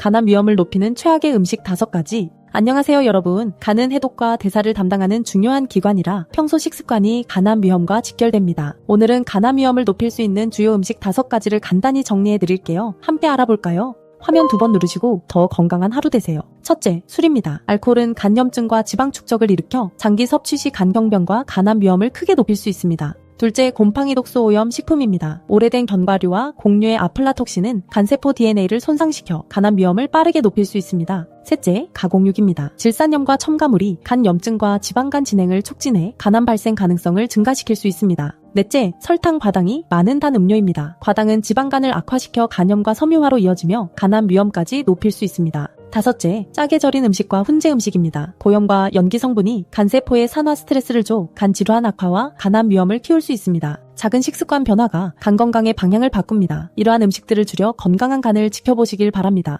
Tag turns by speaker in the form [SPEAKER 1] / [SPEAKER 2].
[SPEAKER 1] 간암 위험을 높이는 최악의 음식 5가지. 안녕하세요 여러분. 간은 해독과 대사를 담당하는 중요한 기관이라 평소 식습관이 간암 위험과 직결됩니다. 오늘은 간암 위험을 높일 수 있는 주요 음식 5가지를 간단히 정리해 드릴게요. 함께 알아볼까요? 화면 두 번 누르시고 더 건강한 하루 되세요. 첫째, 술입니다. 알코올은 간염증과 지방 축적을 일으켜 장기 섭취 시 간경변과 간암 위험을 크게 높일 수 있습니다. 둘째, 곰팡이 독소 오염 식품입니다. 오래된 견과류와 곡류의 아플라톡신은 간세포 DNA를 손상시켜 간암 위험을 빠르게 높일 수 있습니다. 셋째, 가공육입니다. 질산염과 첨가물이 간 염증과 지방간 진행을 촉진해 간암 발생 가능성을 증가시킬 수 있습니다. 넷째, 설탕 과당이 많은 단 음료입니다. 과당은 지방간을 악화시켜 간염과 섬유화로 이어지며 간암 위험까지 높일 수 있습니다. 다섯째, 짜게 절인 음식과 훈제 음식입니다. 고염과 연기 성분이 간세포에 산화 스트레스를 줘 간 질환 악화와 간암 위험을 키울 수 있습니다. 작은 식습관 변화가 간 건강의 방향을 바꿉니다. 이러한 음식들을 줄여 건강한 간을 지켜보시길 바랍니다.